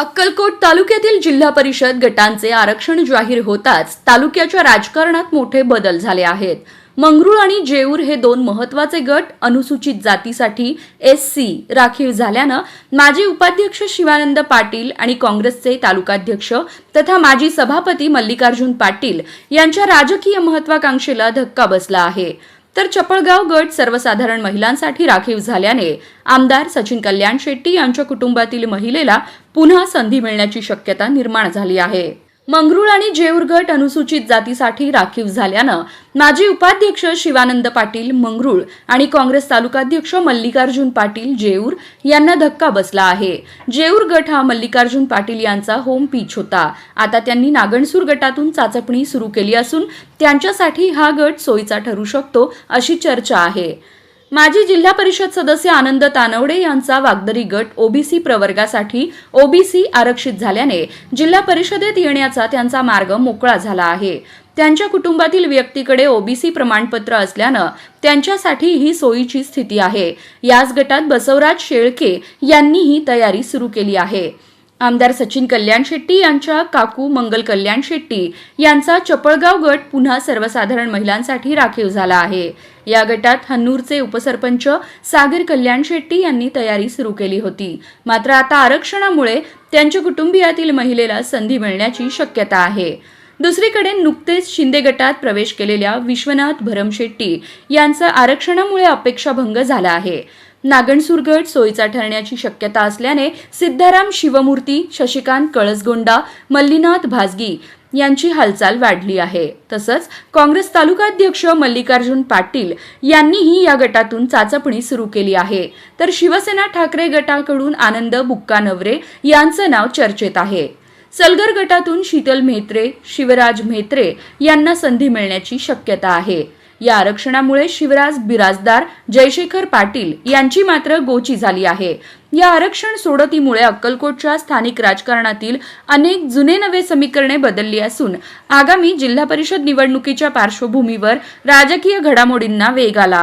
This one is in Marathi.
अक्कलकोट तालुक्यातील जिल्हा परिषद गटांचे आरक्षण जाहीर होताच तालुक्याच्या राजकारणात मोठे बदल झाले आहेत. मंगरूळ आणि जेऊर हे दोन महत्त्वाचे गट अनुसूचित जातीसाठी एस सी राखीव झाल्यानं माजी उपाध्यक्ष शिवानंद पाटील आणि काँग्रेसचे तालुकाध्यक्ष तथा माजी सभापती मल्लिकार्जुन पाटील यांच्या राजकीय महत्वाकांक्षेला धक्का बसला आहे. तर चपळगाव गट सर्वसाधारण महिलांसाठी राखीव झाल्याने आमदार सचिन कल्याण शेट्टी यांच्या कुटुंबातील महिलेला पुन्हा संधी मिळण्याची शक्यता निर्माण झाली आहे. मंगरुळ आणि जेऊर गट अनुसूचित जातीसाठी राखीव झाल्यानं माजी उपाध्यक्ष शिवानंद पाटील मंगरुळ आणि काँग्रेस तालुकाध्यक्ष मल्लिकार्जुन पाटील जेऊर यांना धक्का बसला आहे. जेऊर गट हा मल्लिकार्जुन पाटील यांचा होम पिच होता. आता त्यांनी नागणसूर गटातून चाचपणी सुरू केली असून त्यांच्यासाठी हा गट सोयीचा ठरू शकतो अशी चर्चा आहे. माजी जिल्हा परिषद सदस्य आनंद तानवडे यांचा वागदरी गट ओबीसी प्रवर्गासाठी ओबीसी आरक्षित झाल्याने जिल्हा परिषदेत येण्याचा त्यांचा मार्ग मोकळा झाला आहे. त्यांच्या कुटुंबातील व्यक्तीकडे ओबीसी प्रमाणपत्र असल्यानं त्यांच्यासाठी ही सोयीची स्थिती आहे. याच गटात बसवराज शेळके यांनीही तयारी सुरू केली आहे. आमदार सचिन कल्याण शेट्टी यांच्या काकू मंगल कल्याण शेट्टी यांचा चपळगाव गट पुन्हा सर्वसाधारण महिलांसाठी राखीव झाला आहे. या गटात हन्नूरचे उपसरपंच सागर कल्याण शेट्टी यांनी तयारी सुरू केली होती. मात्र आता आरक्षणामुळे त्यांच्या कुटुंबियातील महिलेला संधी मिळण्याची शक्यता आहे. दुसरीकडे नुकतेच शिंदे गटात प्रवेश केलेल्या विश्वनाथ भरमशेट्टी यांचा आरक्षणामुळे अपेक्षाभंग झाला आहे. नागणसूरगड सोयीचा ठरण्याची शक्यता असल्याने सिद्धाराम शिवमूर्ती शशिकांत कळसगोंडा मल्लीनाथ भाजगी यांची हालचाल वाढली आहे. तसंच काँग्रेस तालुकाध्यक्ष मल्लिकार्जुन पाटील यांनीही या गटातून चाचपणी सुरू केली आहे. तर शिवसेना ठाकरे गटाकडून आनंद बुक्कानवरे यांचं नाव चर्चेत आहे. सलगर गटातून शीतल म्हेत्रे शिवराज म्हेत्रे यांना संधी मिळण्याची शक्यता आहे. या आरक्षणामुळे शिवराज बिराजदार जयशेखर पाटील यांची मात्र गोची झाली आहे. या आरक्षण सोडतीमुळे अक्कलकोटच्या स्थानिक राजकारणातील अनेक जुने नवे समीकरणे बदलली असून आगामी जिल्हा परिषद निवडणुकीच्या पार्श्वभूमीवर राजकीय घडामोडींना वेग आला.